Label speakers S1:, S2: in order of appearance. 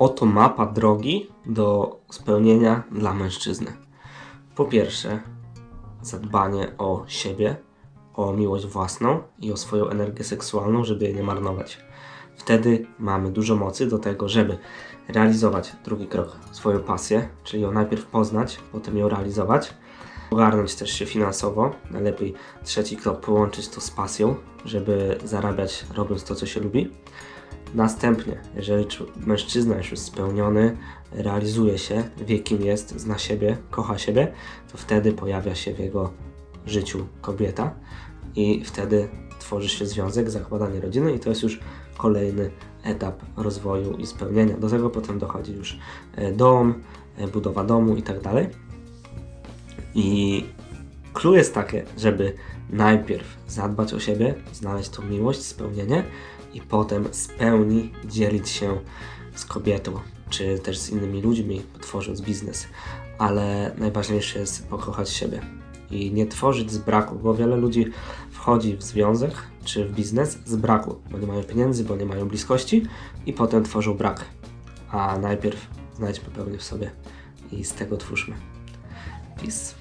S1: Oto mapa drogi do spełnienia dla mężczyzny. Po pierwsze, zadbanie o siebie, o miłość własną i o swoją energię seksualną, żeby jej nie marnować. Wtedy mamy dużo mocy do tego, żeby realizować drugi krok, swoją pasję, czyli ją najpierw poznać, potem ją realizować. Ogarnąć też się finansowo. Najlepiej trzeci krok połączyć to z pasją, żeby zarabiać robiąc to, co się lubi. Następnie, jeżeli mężczyzna już jest spełniony, realizuje się, wie kim jest, zna siebie, kocha siebie, to wtedy pojawia się w jego życiu kobieta i wtedy tworzy się związek, zakładanie rodziny i to jest już kolejny etap rozwoju i spełnienia. Do tego potem dochodzi już e, dom, e, budowa domu i tak dalej. I clue jest takie, żeby najpierw zadbać o siebie, znaleźć tą miłość, spełnienie i potem z pełni dzielić się z kobietą, czy też z innymi ludźmi, tworząc biznes. Ale najważniejsze jest pokochać siebie i nie tworzyć z braku, bo wiele ludzi wchodzi w związek czy w biznes z braku, bo nie mają pieniędzy, bo nie mają bliskości i potem tworzą brak. A najpierw znajdźmy pełnię w sobie i z tego twórzmy. Peace.